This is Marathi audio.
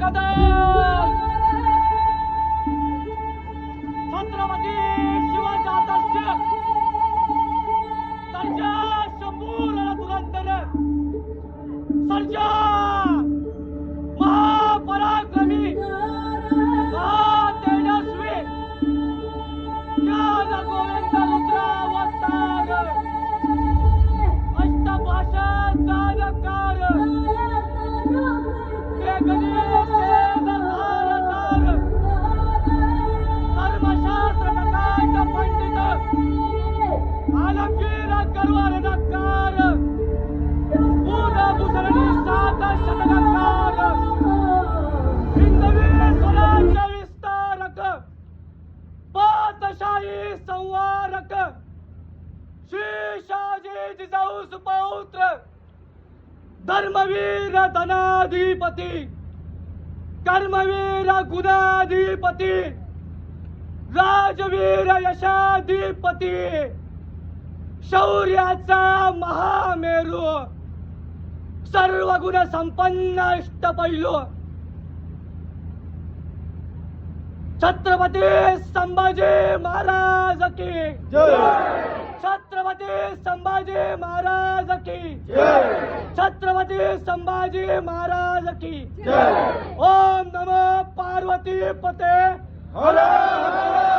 कदम छत्रपती शिवजातस्य सर्जा शंभूर दुरंतर सर्जा महापराक्रमी महातेजस्वी! ज्ञान गोविंद रुद्रावतार! अष्टभाषा जाणकार ते गणित पातशाही संवारक श्री शाजी जिजाऊ सुपौत्र धर्मवीर धनाधिपती कर्मवीर गुणाधिपती राजवीर यशाधिपती शौर्याचा महामेरू. सर्व गुण संपन्न अष्टपैलू छत्रपती संभाजी महाराज की. छत्रपती संभाजी महाराज की. छत्रपती संभाजी महाराज की. ओम नमो पार्वती पते. हर हर